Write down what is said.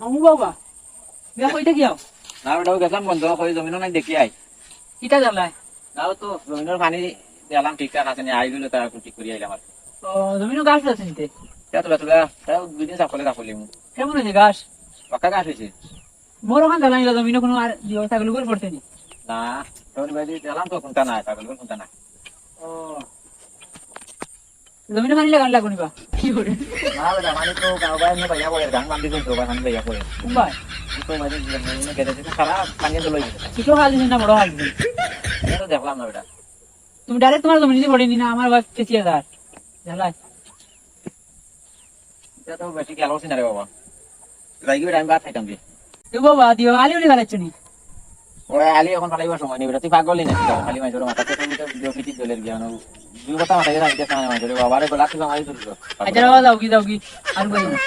বাবা বিয়া কইতে না বন্ধ নাই দেখি আই। কিটা জ্বালায় তাও তো জমিনের পানি দিলাম ঠিকঠাক আছে নি আই দিলে ঠিক করে আইলাম আর ও জমিনও গাছ আছে নিতে? তাও তো বেতলা দুই দিন কেমন হয়েছে গাছ? পাকা গাছ হয়েছে মোর ওখান জ্বালাই জমিনও কোনো আর ব্যবস্থা গুলো করে পড়তে নি? না তোর বাড়ি দিলাম তো কোনটা নাই ছাগল কোনটা নাই। ও জমিনও পানি লাগান লাগো কি করে না বেটা মানে তো ভাইয়া পড়ে গান বান্ধি তো গান ভাইয়া পড়ে মুম্বাই তো বাড়ি জমিনে গেছে দিতে সারা পানি তো লই ছোট হাল দিন না বড় হাল দিন এটা দেখলাম না বেটা তুমি ডাইরেক্ট তোমার জমিন দিয়ে পড়েনি না আমার বাপ পেঁচিয়ে দাঁড় জ্বালায় এটা তো বেশি গেল না বাবা রাইগে টাইম বাদ খাইতাম যে বাবা দিও আলি উলি ফেলাচ্ছ নি ওরা আলি এখন ফালাইবার সময় নেই বেটা, তুই পাগলই না খালি মাইজোর মাথা তো তুমি তো পিটি চলে গিয়া দুই কথা মাথায় রাখতে চায় মাইজোর বাবারে গলা থেকে মারি তুলছো আচ্ছা কি, যাও কি, আর বই না